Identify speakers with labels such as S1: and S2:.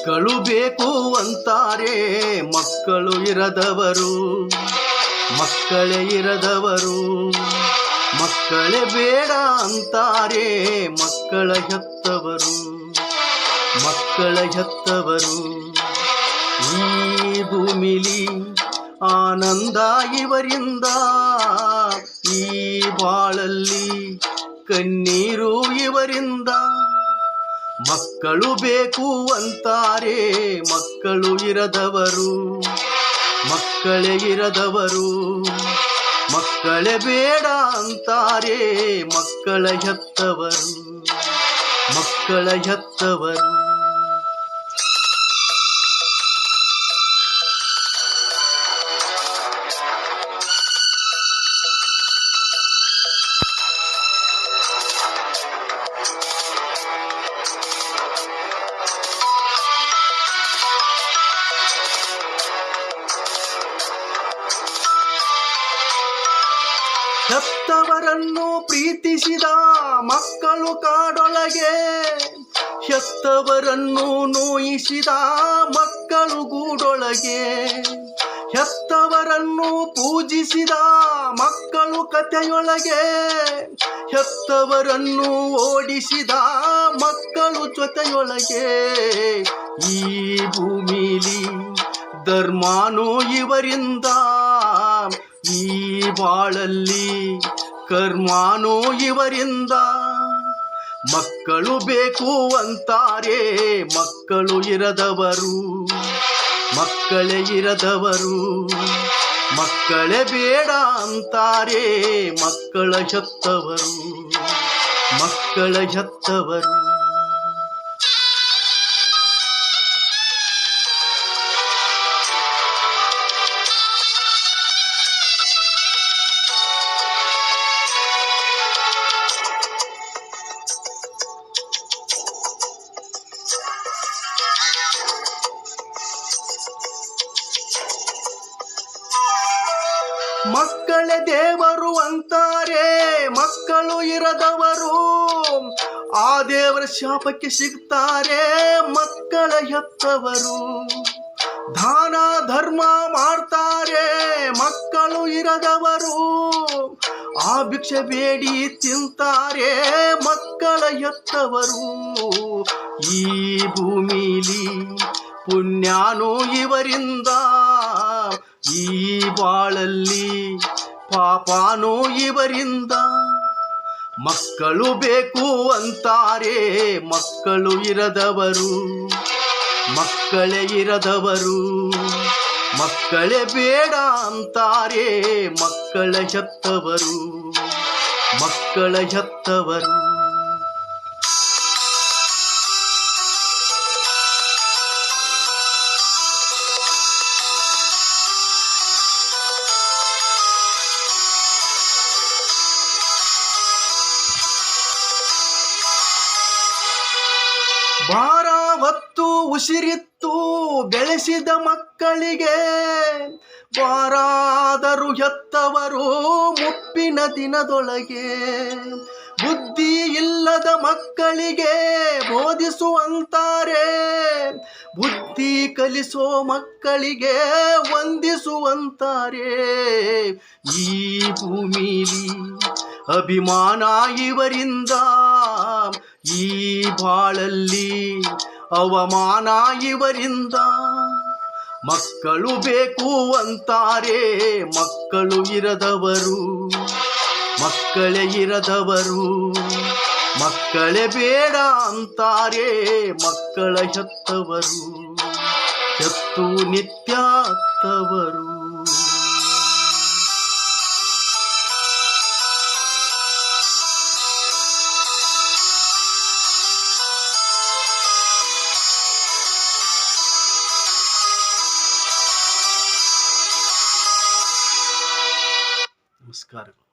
S1: ಮಕ್ಕಳು ಬೇಕು ಅಂತಾರೆ, ಮಕ್ಕಳು ಇರದವರು. ಮಕ್ಕಳೇ ಇರದವರು. ಮಕ್ಕಳೇ ಬೇಡ ಅಂತಾರೆ, ಮಕ್ಕಳ ಹೆತ್ತವರು. ಮಕ್ಕಳ ಹೆತ್ತವರು. ಈ ಭೂಮಿಲಿ ಆನಂದ ಇವರಿಂದ. ಈ ಬಾಳಲ್ಲಿ ಕಣ್ಣೀರು ಇವರಿಂದ. ಮಕ್ಕಳು ಬೇಕು ಅಂತಾರೆ ಮಕ್ಕಳು ಇರದವರು. ಮಕ್ಕಳೇ ಇರದವರು. ಮಕ್ಕಳೇ ಬೇಡ ಅಂತಾರೆ ಮಕ್ಕಳ ಹೆತ್ತವರು. ಮಕ್ಕಳ ಹೆತ್ತವರು. ಹೆತ್ತವರನ್ನು ಪ್ರೀತಿಸಿದ ಮಕ್ಕಳು ಕಾಡೊಳಗೆ, ಹೆತ್ತವರನ್ನು ನೋಯಿಸಿದ ಮಕ್ಕಳು ಗೂಡೊಳಗೆ, ಹೆತ್ತವರನ್ನು ಪೂಜಿಸಿದ ಮಕ್ಕಳು ಕಥೆಯೊಳಗೆ, ಹೆತ್ತವರನ್ನು ಓಡಿಸಿದ ಮಕ್ಕಳು ಜೊತೆಯೊಳಗೆ. ಈ ಭೂಮಿಲಿ ಧರ್ಮಾನು ಇವರಿಂದ ಈ ಬಾಳಲ್ಲಿ ಕರ್ಮಾನೋ ಇವರಿಂದ. ಮಕ್ಕಳು ಬೇಕು ಅಂತಾರೆ, ಮಕ್ಕಳು ಇರದವರು. ಮಕ್ಕಳೇ ಇರದವರು. ಮಕ್ಕಳೇ ಬೇಡ ಅಂತಾರೆ, ಮಕ್ಕಳ ಹೆತ್ತವರು. ಮಕ್ಕಳ ಹೆತ್ತವರು. ಮಕ್ಕಳೇ ದೇವರು ಅಂತಾರೆ, ಮಕ್ಕಳು ಇರದವರು. ಆ ದೇವರ ಶಾಪಕ್ಕೆ ಸಿಗ್ತಾರೆ ಮಕ್ಕಳ ಹೆತ್ತವರು. ದಾನ, ಧರ್ಮ ಮಾಡ್ತಾರೆ ಮಕ್ಕಳು ಇರದವರು. ಆ ಭಿಕ್ಷೆ ಬೇಡಿ ತಿಂತಾರೆ ಮಕ್ಕಳ ಹೆತ್ತವರು. ಈ ಭೂಮಿಲಿ ಪುಣ್ಯಾನು ಇವರಿಂದ. ಈ ಬಾಳಲ್ಲಿ ಪಾಪಾನೋ ಇವರಿಂದ. ಮಕ್ಕಳು ಬೇಕು ಅಂತಾರೆ, ಮಕ್ಕಳು ಇರದವರು. ಮಕ್ಕಳೇ ಇರದವರು. ಮಕ್ಕಳೇ ಬೇಡ ಅಂತಾರೆ, ಮಕ್ಕಳ ಹೆತ್ತವರು. ಮಕ್ಕಳ ಹೆತ್ತವರು. ಭಾರ ಹೊತ್ತು ಉಸಿರಿತ್ತು ಬೆಳೆಸಿದ ಮಕ್ಕಳಿಗೆ ಬಾರಾದರು ಹೆತ್ತವರು ಮುಪ್ಪಿನ ದಿನದೊಳಗೆ. ಬುದ್ಧಿ ಇಲ್ಲದ ಮಕ್ಕಳಿಗೆ ಬೋಧಿಸುವಂತಾರೆ. ಬುದ್ಧಿ ಕಲಿಸೋ ಮಕ್ಕಳಿಗೆ ವಂದಿಸುವಂತಾರೆ. ಈ ಭೂಮಿಲಿ ಅಭಿಮಾನ ಇವರಿಂದ ಈ ಬಾಳಲ್ಲಿ ಅವಮಾನ ಇವರಿಂದ ಮಕ್ಕಳು ಬೇಕು ಅಂತಾರೆ. ಮಕ್ಕಳು ಇರದವರು, ಮಕ್ಕಳೇ ಇರದವರು, ಮಕ್ಕಳೇ ಬೇಡ ಅಂತಾರೆ. ಮಕ್ಕಳ ಹೆತ್ತವರು, ಹೆತ್ತು ನಿತ್ಯ ಅತ್ತವರು ನಮಸ್ಕಾರಗಳು